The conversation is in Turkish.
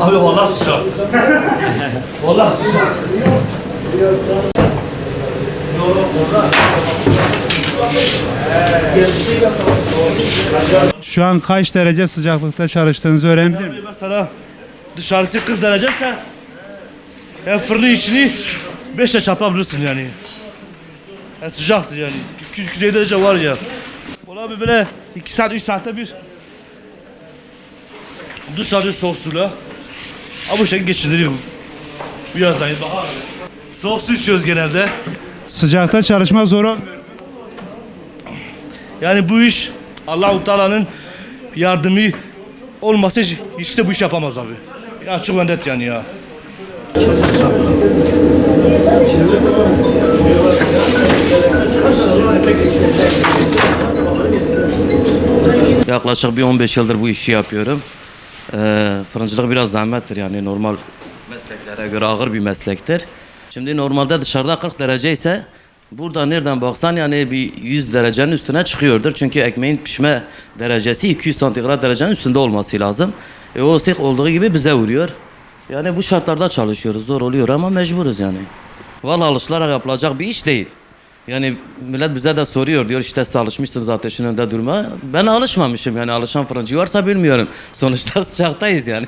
Abi vallahi sıcaktır. vallahi sıcak. Şu an kaç derece sıcaklıkta çalıştığınızı öğrenebilir miyim? Mesela dışarısı 40 derece ise yani fırının içini 5 ile çarpabilirsin yani. yani sıcaktır yani. 200-250 derece var ya. Bir böyle 2 saat 3 saatte bir duş alıyor soğuk suyla. Ama bu şekilde geçindiriyorum. Bu yaz ayı bahar. Soğuk su içiyoruz genelde. Sıcakta çalışmak zor olmuyor. Yani bu iş Allah-u Teala'nın yardımı olmasa hiç, hiç kimse bu iş yapamaz abi. Açık ve net yani ya. Yaklaşık bir 15 yıldır bu işi yapıyorum. Ee, fırıncılık biraz zahmettir yani normal mesleklere göre ağır bir meslektir. Şimdi normalde dışarıda 40 derece ise burada nereden baksan yani bir 100 derecenin üstüne çıkıyordur. Çünkü ekmeğin pişme derecesi 200 santigrat derecenin üstünde olması lazım. E o ısık olduğu gibi bize vuruyor. Yani bu şartlarda çalışıyoruz. Zor oluyor ama mecburuz yani. Vallahi alışılarak yapılacak bir iş değil. Yani millet bize de soruyor diyor işte siz alışmışsınız ateşin önünde durma. Ben alışmamışım yani alışan fırıncı varsa bilmiyorum. Sonuçta sıcaktayız yani.